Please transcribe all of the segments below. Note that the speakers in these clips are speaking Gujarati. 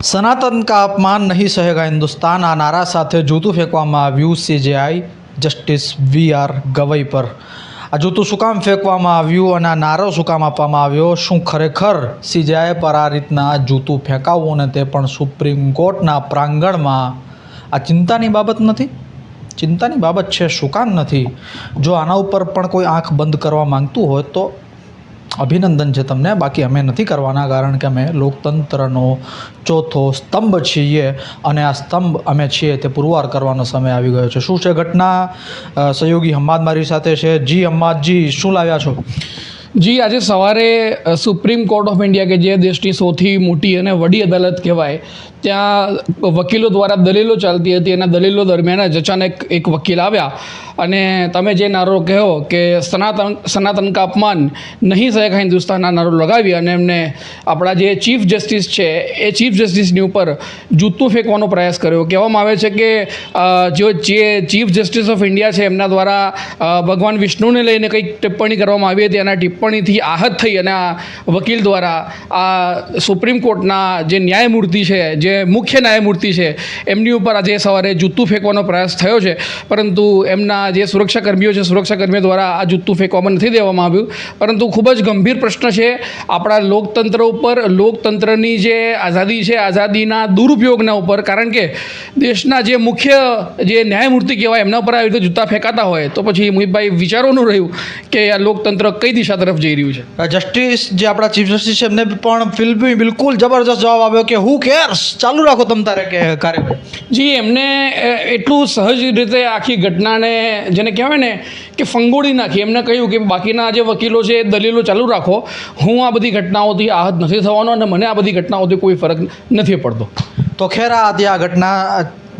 સનાતન કા અપમાન નહીં સહેગા હિન્દુસ્તાન. આ નારા સાથે જૂતું ફેંકવામાં આવ્યું CJI justice V R Gavai પર. આ જૂતું શું કામ ફેંકવામાં આવ્યું અને આ નારો શું કામ આપવામાં આવ્યો? શું ખરેખર સીજેઆઈ પર આ રીતના જૂતું ફેંકાવવું અને તે પણ સુપ્રીમ કોર્ટના પ્રાંગણમાં? આ ચિંતાની બાબત નથી? ચિંતાની બાબત છે શું કામ નથી? જો આના ઉપર પણ કોઈ આંખ બંધ કરવા માંગતું હોય તો અભિનંદન છે તમને. બાકી અમે નથી કરવાના, કારણ કે અમે લોકતંત્રનો ચોથો સ્તંભ છીએ અને આ સ્તંભ અમે છીએ તે પુરવાર કરવાનો સમય આવી ગયો છે. શું છે ઘટના? સહયોગી હમ્માદ મારી સાથે છે. જી હમ્માદજી, શું લાવ્યા છો? જી, આજે સવારે સુપ્રીમ કોર્ટ ઓફ ઇન્ડિયા કે જે દેશની સૌથી મોટી અને વડી અદાલત કહેવાય, ત્યાં વકીલો દ્વારા દલીલો ચાલતી હતી. અને દલીલો દરમિયાન જ અચાનક એક વકીલ આવ્યા. અને તમે જે નારો કહો કે સનાતન સનાતન કા અપમાન નહીં સહેગા હિન્દુસ્તાનના નારો લગાવી અને એમને આપણા જે ચીફ જસ્ટિસ છે, એ ચીફ જસ્ટિસની ઉપર જૂતું ફેંકવાનો પ્રયાસ કર્યો. કહેવામાં આવે છે કે જો જે ચીફ જસ્ટિસ ઓફ ઇન્ડિયા છે, એમના દ્વારા ભગવાન વિષ્ણુને લઈને કંઈક ટિપ્પણી કરવામાં આવી હતી અને આ ટિપ્પણીથી આહત થઈ અને આ વકીલ દ્વારા આ સુપ્રીમ કોર્ટના જે ન્યાયમૂર્તિ છે, જે મુખ્ય ન્યાયમૂર્તિ છે, એમની ઉપર આજે સવારે જૂતું ફેંકવાનો પ્રયાસ થયો છે. પરંતુ એમના જે સુરક્ષાકર્મીઓ છે, સુરક્ષાકર્મીઓ દ્વારા આ જૂતું ફેંકવામાં નથી દેવામાં આવ્યું. પરંતુ ખૂબ જ ગંભીર પ્રશ્ન છે, આપણા લોકતંત્ર ઉપર લોકતંત્રની જે આઝાદી છે, આઝાદીના દુરુપયોગના ઉપર. કારણ કે દેશના જે મુખ્ય જે ન્યાયમૂર્તિ કહેવાય, એમના ઉપર આવી રીતે જૂતા ફેંકાતા હોય. તો પછી મુહિતભાઈ વિચારોનું રહ્યું કે આ લોકતંત્ર કઈ દિશા તરફ જઈ રહ્યું છે. જસ્ટિસ જે આપણા ચીફ જસ્ટિસ છે એમને પણ ફિલ્મી બિલકુલ જબરજસ્ત જવાબ આવ્યો કે હુ કેર્સ ચાલુ રાખો તમ તારે કે કાર્યવાહી. જી એમને એટલું સહજ રીતે આખી ઘટનાને જેને કહેવાય ને કે ફંગોળી નાખી. એમને કહ્યું કે બાકીના જે વકીલો છે એ દલીલો ચાલુ રાખો. હું આ બધી ઘટનાઓથી આહત નથી થવાનો અને મને આ બધી ઘટનાઓથી કોઈ ફરક નથી પડતો. તો ખેર આ હતી આ ઘટના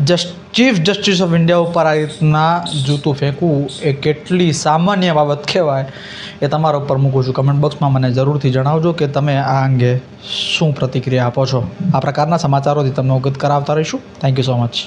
just chief justice of India ઉપર આ રીતના જૂતું ફેંકવું એ કેટલી સામાન્ય બાબત કહેવાય એ તમારા ઉપર મૂકું છું. કમેન્ટ બોક્સમાં મને જરૂરથી જણાવજો કે તમે આ અંગે શું પ્રતિક્રિયા આપો છો. આ પ્રકારના સમાચારોથી તમને અવગત કરાવતા રહીશું. Thank you so much